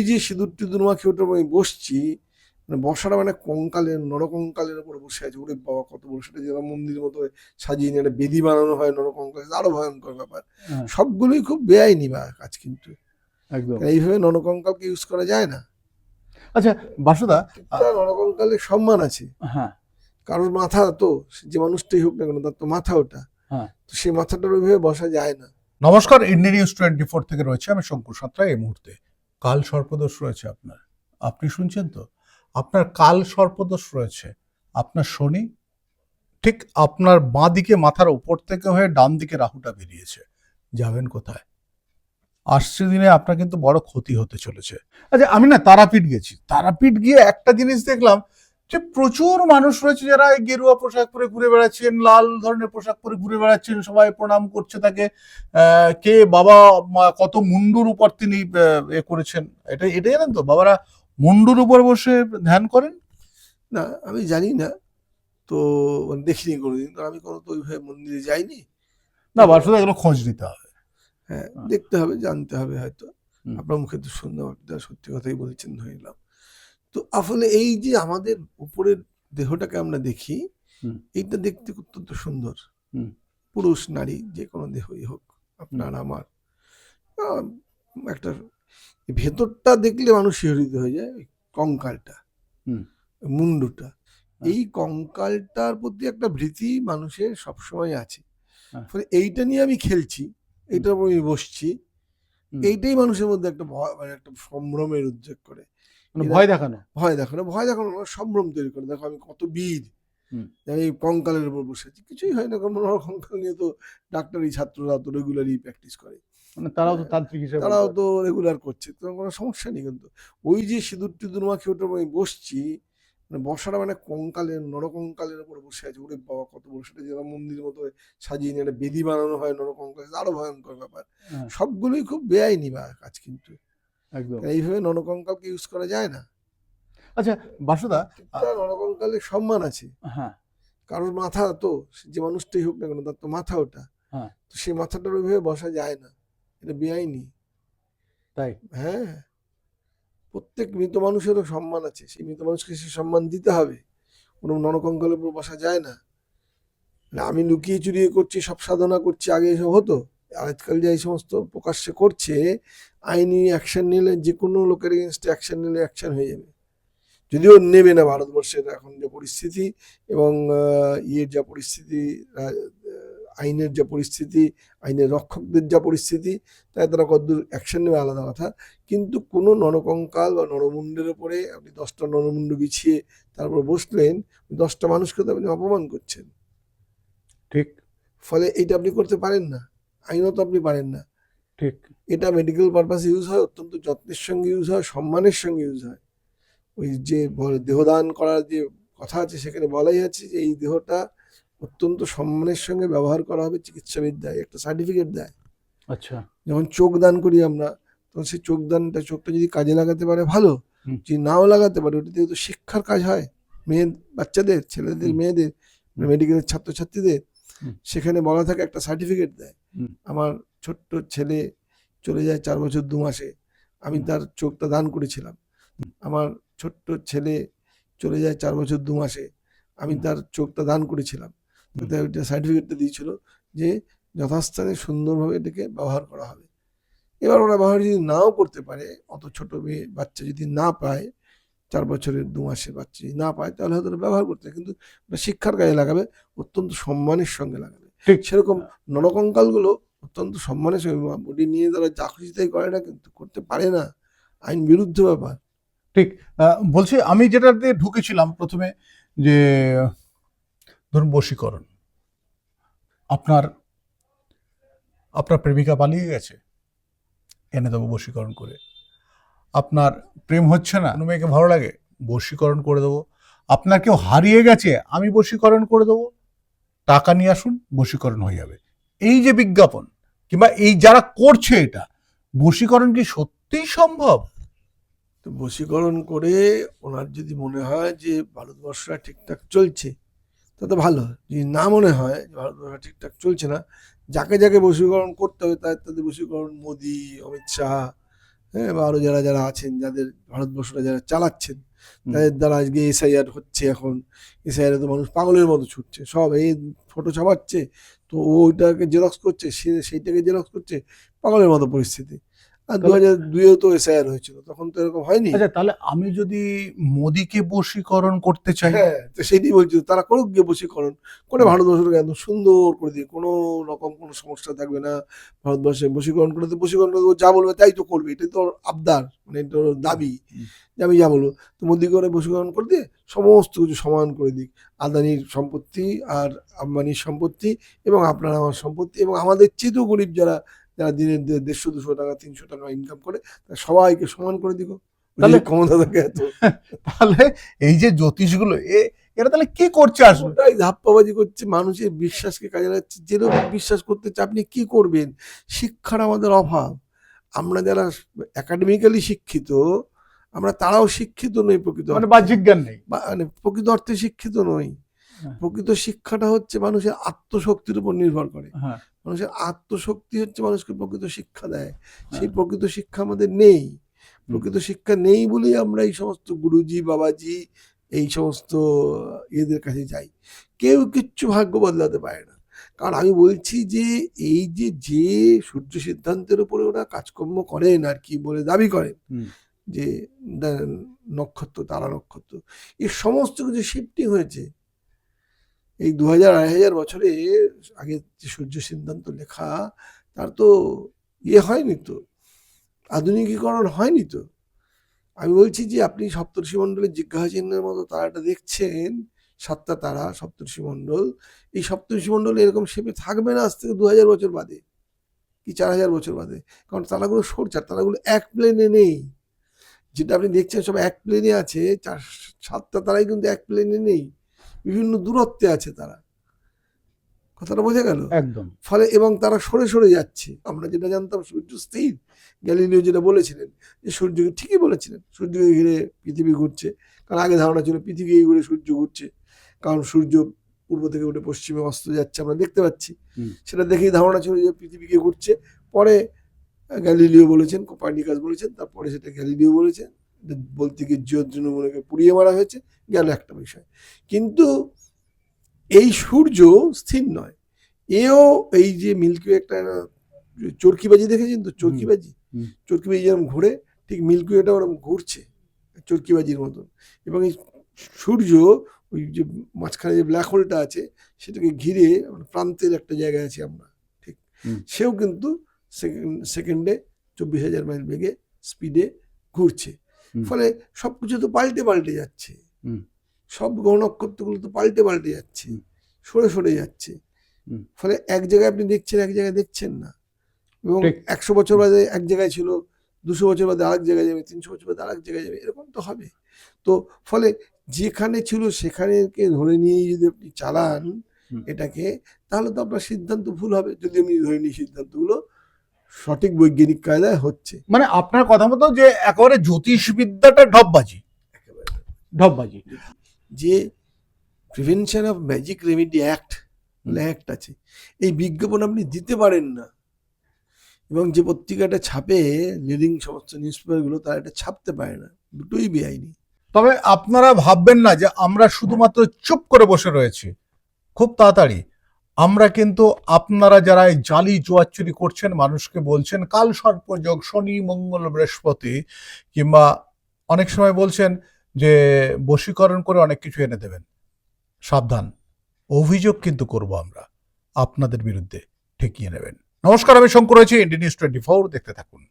এই যে সিঁদুর টিঁদুর মাখে ওটা আমি বসছি মানে বসাটা মানে কঙ্কালের নরকঙ্কালের উপরে বসে আছে। ওরে বাবা কত বড় সেটা যেরকম মন্দির মতো সাজিয়ে নিয়ে একটা বেদি বানানো হয় নরকঙ্কাল আরও ভয়ঙ্কর ব্যাপার। হ্যাঁ। সবগুলোই খুব বেআইনি বা কাজ কিন্তু। একদম। এইভাবে নরকঙ্কালকে ইউজ করা যায় না। আচ্ছা বাসুদা নরকঙ্কালের সম্মান আছে। হ্যাঁ। কারোর মাথা তো যে মানুষটাই হোক না কেন তার তো মাথা ওটা। হ্যাঁ। তো সেই মাথাটার ওইভাবে বসা যায় না। নমস্কার ইন্ডিয়া নিউজ টোয়েন্টি ফোর থেকে রয়েছে আমি শঙ্কু সাঁতরা এই মুহূর্তে। কাল সর্পদোষ রয়েছে আপনার। আপনি শুনছেন তো? আপনার কাল সর্পদোষ রয়েছে। আপনার শনি ঠিক আপনার বাঁ দিকে মাথার উপর থেকে হয়ে ডান দিকে রাহুটা বেরিয়েছে। যাবেন কোথায়? আসছে দিনে আপনার কিন্তু বড় ক্ষতি হতে চলেছে। আচ্ছা আমি না তারাপীঠ গেছি। তারাপীঠ গিয়ে একটা জিনিস দেখলাম যে প্রচুর মানুষ রয়েছে যারা গেরুয়া পোশাক পরে ঘুরে বেড়াচ্ছেন লাল ধরনের পোশাক পরে ঘুরে বেড়াচ্ছেন সবাই প্রণাম করছে তাকে। কে বাবা কত মুন্ডুর উপর তিনি এ করেছেন? এটা এটা জানেন তো? বাবারা মুন্ডুর উপর বসে ধ্যান করেন? না আমি জানি না। তো মানে দেখিনি কোনোদিন। কারণ আমি কোনো তো ওইভাবে মন্দিরে যাইনি। না বাসুদা এগুলো খোঁজ নিতে হবে। হ্যাঁ। দেখতে হবে জানতে হবে হয়তো। আপনার মুখে তো শুনলাম আপনার সত্যি কথাই বলছেন ধরে নিলাম। তো আসলে এই যে আমাদের উপরের দেহটাকে আমরা দেখি এইটা দেখতে অত্যন্ত সুন্দর। হুম। পুরুষ নারী যে কোনো দেহই হোক আপনার আমার। একটা ভেতরটা দেখলে মানুষ শিহরিত হয়ে যায় কঙ্কালটা হুম। মুন্ডুটা। হ্যাঁ। এই কঙ্কালটার প্রতি একটা ভীতি মানুষের সবসময় আছে। হ্যাঁ। ফলে এইটা নিয়ে আমি খেলছি এইটার উপর আমি বসছি। এইটাই মানুষের মধ্যে একটা মানে একটা সম্ভ্রমের উদ্যোগ করে। ভয় দেখানো। ভয় দেখানো ভয় দেখানো না, সম্ভ্রম তৈরি করে। দেখো আমি কত বীর। আমি এই কঙ্কালের উপর বসে আছি। কিছুই হয় না কারণ মনে হয় কঙ্কাল নিয়ে তো ডাক্তারি ছাত্ররা তো রেগুলারই প্র্যাকটিস করে। মানে তারাও তো তান্ত্রিক হিসেবে তারাও তো রেগুলার করছে। তো কোনো সমস্যা নেই কিন্তু। ওই যে সিঁদুর টিঁদুর মাখে ওটা আমি বসছি মানে বসাটা মানে কঙ্কালের নরকঙ্কালের উপর বসে আছে। ওরে বাবা কত বড় সেটা যেরকম মন্দির মতো সাজিয়ে নিয়ে একটা বেদি বানানো হয় নরকঙ্কাল। আরও ভয়ঙ্কর ব্যাপার। হ্যাঁ। সবগুলোই খুব বেআইনি বা কাজ কিন্তু। একদম। এইভাবে নরকঙ্কালকে ইউজ করা যায় না। আচ্ছা বাসুদা একটা নরকঙ্কালের সম্মান আছে। হ্যাঁ। কারোর মাথা তো যে মানুষটাই হোক না কেন তার তো মাথা ওটা। হ্যাঁ। তো সেই মাথাটার ওইভাবে বসা যায় না। এটা বেআইনি। তাই? হ্যাঁ। প্রত্যেক মৃত মানুষেরও সম্মান আছে। সেই মৃত মানুষকে সে সম্মান দিতে হবে। কোনো নরকঙ্কালের উপর বসা যায় না। না, আমি লুকিয়ে চুরিয়ে করছি সব সাধনা করছি আগে এসব হতো? আজকাল যে এই সমস্ত প্রকাশ্যে করছে আইনি অ্যাকশন নিলে যে কোনো লোকের এগেনস্টে অ্যাকশন নিলে অ্যাকশন হয়ে যাবে। যদিও নেবে না ভারতবর্ষের এখন যে পরিস্থিতি এবং ইয়ের যা পরিস্থিতি আইনের যা পরিস্থিতি আইনের রক্ষকদের যা পরিস্থিতি তাই তারা কতদূর অ্যাকশন নেবে আলাদা কথা। কিন্তু কোনো নরকঙ্কাল বা নরমুণ্ডের উপরে আপনি দশটা নরমুণ্ড বিছিয়ে তারপর বসলেন দশটা মানুষকে তো আপনি অপমান করছেন। ঠিক। ফলে এটা আপনি করতে পারেন না। আইনত আপনি পারেন না। ঠিক। এটা মেডিকেল পারপাসে ইউজ হয় অত্যন্ত যত্নের সঙ্গে ইউজ হয় সম্মানের সঙ্গে ইউজ হয়। ওই যে দেহদান করার যে কথা আছে সেখানে বলাই আছে যে এই দেহটা অত্যন্ত সম্মানের সঙ্গে ব্যবহার করা হবে চিকিৎসাবিদ্যায় একটা সার্টিফিকেট দেয়। আচ্ছা। যখন চোখ দান করি আমরা তখন সেই চোখ দানটা চোখটা যদি কাজে লাগাতে পারে ভালো। যদি নাও লাগাতে পারে ওটাতে তো শিক্ষার কাজ হয়। মেয়ে বাচ্চাদের ছেলেদের মেয়েদের মেডিকেলের ছাত্রছাত্রীদের। সেখানে বলা থাকে একটা সার্টিফিকেট দেয়। আমার ছোট্ট ছেলে চলে যায় চার বছর দু মাসে। আমি তার চোখটা দান করেছিলাম। আমার ছোট্ট ছেলে চলে যায় চার বছর দু মাসে। আমি তার চোখটা দান করেছিলাম। ওইটা সার্টিফিকেটটা দিয়েছিল যে যথাস্থানে সুন্দরভাবে এটাকে ব্যবহার করা হবে। এবার ওরা ব্যবহার যদি নাও করতে পারে অত ছোট মেয়ে বাচ্চা যদি না পায় চার বছরের দু মাসের বাচ্চা যদি না পায় তাহলে হয়তো ব্যবহার করতে। কিন্তু শিক্ষার কাজে লাগাবে অত্যন্ত সম্মানের সঙ্গে লাগাবে। ঠিক। সেরকম নরকঙ্কালগুলো অত্যন্ত সম্মানের সঙ্গে বডি নিয়ে তারা যা খুশি তাই করে না কিন্তু করতে পারে না আইন বিরুদ্ধ ব্যাপার। ঠিক। বলছি আমি যেটা দিয়ে ঢুকেছিলাম প্রথমে যে ধরুন বশীকরণ। আপনার আপনার প্রেমিকা পালিয়ে গেছে এনে দেবো বশীকরণ করে। আপনার প্রেম হচ্ছে না, কোনো মেয়েকে ভালো লাগে, বশীকরণ করে দেবো। আপনার কেউ হারিয়ে গেছে, আমি বশীকরণ করে দেবো। টাকা নিয়ে আসুন, বশীকরণ হয়ে যাবে। এই যে বিজ্ঞাপন, কিংবা এই যারা করছে এটা, বশীকরণ কি সত্যিই সম্ভব? তো বশীকরণ করে ওনার যদি মনে হয় যে ভারতবর্ষটা ঠিকঠাক চলছে তাতে ভালো। যদি না মনে হয় যে ভারতবর্ষ ঠিকঠাক চলছে না, যাকে যাকে বশীকরণ করতে হবে তাদের তাদের বশীকরণ মোদি, অমিত শাহ হ্যাঁ বা আরও যারা যারা আছেন যাদের ভারতবর্ষটা যারা চালাচ্ছেন তাদের দ্বারা আজকে এসআইআর হচ্ছে এখন। এসআইআর তো মানুষ পাগলের মতো ছুটছে সব এই ফটো ছাপাচ্ছে তো ওইটাকে জেরক্স করছে সে সেইটাকে জেরক্স করছে পাগলের মতো পরিস্থিতি। আর দু হাজার দুইয়েও তো এসআইআর হয়েছিল তখন তো এরকম হয়নি। আচ্ছা তাহলে আমি যদি মোদিকে বশীকরণ করতে চাই হ্যাঁ তো সেইটাই বলছি তারা করুক গিয়ে বসীকরণ করে ভারতবর্ষটাকে একদম সুন্দর করে দিয়ে কোনো রকম কোনো সমস্যা থাকবে না। ভারতবর্ষে বশীকরণ করে তো বশীকরণ করে যা বলবে তাই তো করবে এটাই তো আবদার মানে ওর দাবি। যে আমি যা বলব তো মোদি করে বশীকরণ করে দিয়ে সমস্ত কিছু সমান করে দিক। আদানির সম্পত্তি আর আম্বানির সম্পত্তি এবং আপনার আমার সম্পত্তি এবং আমাদের চেয়েও গরিব যারা যারা দিনে দেড়শো দুশো টাকা তিনশো টাকা ইনকাম করে তারা সবাইকে সমান করে দিক তাহলে- ক্ষমতা থাকে এত? তাহলে এই যে জ্যোতিষগুলো এ- এরা তাহলে কি করছে আসলে? ওটাই ধাপ্পাবাজি করছে মানুষের বিশ্বাসকে কাজে লাগাচ্ছে। যেরকম বিশ্বাস করতে আপনি কি করবেন? শিক্ষার আমাদের অভাব। আমরা যারা একাডেমিক্যালি শিক্ষিত আমরা তারাও শিক্ষিত নই প্রকৃত মানে। বাহ্যিক জ্ঞান নেই। মানে প্রকৃত অর্থে শিক্ষিত নই। প্রকৃত শিক্ষাটা হচ্ছে মানুষের আত্মশক্তির উপর নির্ভর করে। হ্যাঁ। মানুষের আত্মশক্তি হচ্ছে মানুষকে প্রকৃত শিক্ষা দেয়। সেই প্রকৃত শিক্ষা আমাদের নেই। প্রকৃত শিক্ষা নেই বলেই আমরা এই সমস্ত গুরুজি বাবাজি এই সমস্ত ইয়েদের কাছে যাই। কেউ কিচ্ছু ভাগ্য বদলাতে পারে না। কারণ আমি বলছি যে এই যে যে সূর্য সিদ্ধান্তের উপরে ওরা কাজকর্ম করেন আর কি বলে দাবি করেন যে নক্ষত্র তারা নক্ষত্র এই সমস্ত কিছু শিফটিং হয়েছে। এই দু হাজার আড়াই হাজার বছরে আগে যে সূর্য সিদ্ধান্ত লেখা, তার তো ইয়ে হয়নি তো, আধুনিকীকরণ হয়নি তো। আমি বলছি যে আপনি সপ্তর্ষি মণ্ডলের জিজ্ঞাসা চিহ্নের মতো তারাটা দেখছেন, সাতটা তারা, সপ্তর্ষি মণ্ডল, এই সপ্তর্ষি মণ্ডল এরকম শেপে থাকবে না আজ থেকে দু হাজার বছর বাদে, কি চার হাজার বছর বাদে, কারণ তারাগুলো সরচার তারাগুলো এক প্লেনে নেই। যেটা আপনি দেখছেন সব এক প্লেনে আছে, চার, সাতটা তারাই কিন্তু এক প্লেনে নেই। বিভিন্ন দূরত্বে আছে তারা। কথাটা বোঝা গেল? একদম। ফলে এবং তারা সরে সরে যাচ্ছে। আমরা যেটা জানতাম সূর্য স্থির। গ্যালিলিও যেটা বলেছিলেন যে সূর্যকে ঠিকই বলেছিলেন সূর্যকে ঘিরে পৃথিবী ঘুরছে। কারণ আগে ধারণা ছিল পৃথিবী ঘুরে সূর্য ঘুরছে। কারণ সূর্য পূর্ব থেকে উঠে পশ্চিমে অস্ত যাচ্ছে আমরা দেখতে পাচ্ছি। সেটা দেখেই ধারণা ছিল যে পৃথিবীকে ঘুরছে। পরে গ্যালিলিও বলেছেন কোপার্নিকাস বলেছেন তারপরে সেটা গ্যালিলিও বলেছেন। বলতে গিয়ে জিওদ্রিনমূলকে পুড়িয়ে মারা হয়েছে গেল একটা বিষয়। কিন্তু এই সূর্য স্থির নয়। এও এই যে মিল্কি একটা চরকিবাজি দেখেছেন তো? চরকিবাজি? চরকিবাজি যেরকম ঘুরে ঠিক মিল্কি ওয়েটা ওরকম ঘুরছে চরকিবাজির মতন। এবং এই সূর্য ওই যে মাঝখানে যে ব্ল্যাক হোলটা আছে সেটাকে ঘিরে প্রান্তের একটা জায়গায় আছি আমরা ঠিক? সেও কিন্তু সেকেন্ড- সেকেন্ডে চব্বিশ হাজার মাইল বেগে স্পিডে ঘুরছে। ফলে সবকিছু তো পাল্টে পাল্টে যাচ্ছে। সব গ্রহ নক্ষত্রগুলো তো পাল্টে পাল্টে যাচ্ছে। সরে সরে যাচ্ছে। ফলে এক জায়গায় আপনি দেখছেন এক জায়গায় দেখছেন না। এবং একশো বছর বাদে এক জায়গায় ছিল দুশো বছর বাদে আরেক জায়গায় যাবে তিনশো বছর বাদে আরেক জায়গায় যাবে এরকম তো হবে। তো ফলে যেখানে ছিল সেখানেকে ধরে নিয়েই যদি আপনি চালান এটাকে তাহলে তো আপনার সিদ্ধান্ত ভুল হবে। যদি আমি ধরে নিই সিদ্ধান্তগুলো সঠিক বৈজ্ঞানিক কায়দায় হচ্ছে। মানে আপনার কথা মতো যে একেবারে জ্যোতিষবিদ্যাটা ঢপবাজি। একেবারে ঢপবাজি। যে prevention of magic remedy act বলে অ্যাক্ট আছে এই বিজ্ঞাপন আপনি দিতে পারেন না। এবং যে পত্রিকাটা ছাপে লিডিং সমস্ত নিউজ পেপারগুলো তারা এটা ছাপতে পারে না। দুটোই বেআইনি। তবে আপনারা ভাববেন না যে আমরা শুধুমাত্র চুপ করে বসে রয়েছি। খুব তাড়াতাড়ি। আমরা কিন্তু আপনারা যারা জালি জোয়াচুরি করছেন, মানুষকে বলছেন, কাল সর্পযোগ, শনি, মঙ্গল, বৃহস্পতি, কিংবা অনেক সময় বলছেন যে বশীকরণ করে অনেক কিছু এনে দেবেন। সাবধান। অভিযোগ কিন্তু করব আমরা। আপনাদের বিরুদ্ধে ঠেকিয়ে নেবেন। নমস্কার, আমি শঙ্কর রয়েছি ইন্ডিয়া নিউজ টোয়েন্টি ফোর দেখতে থাকুন।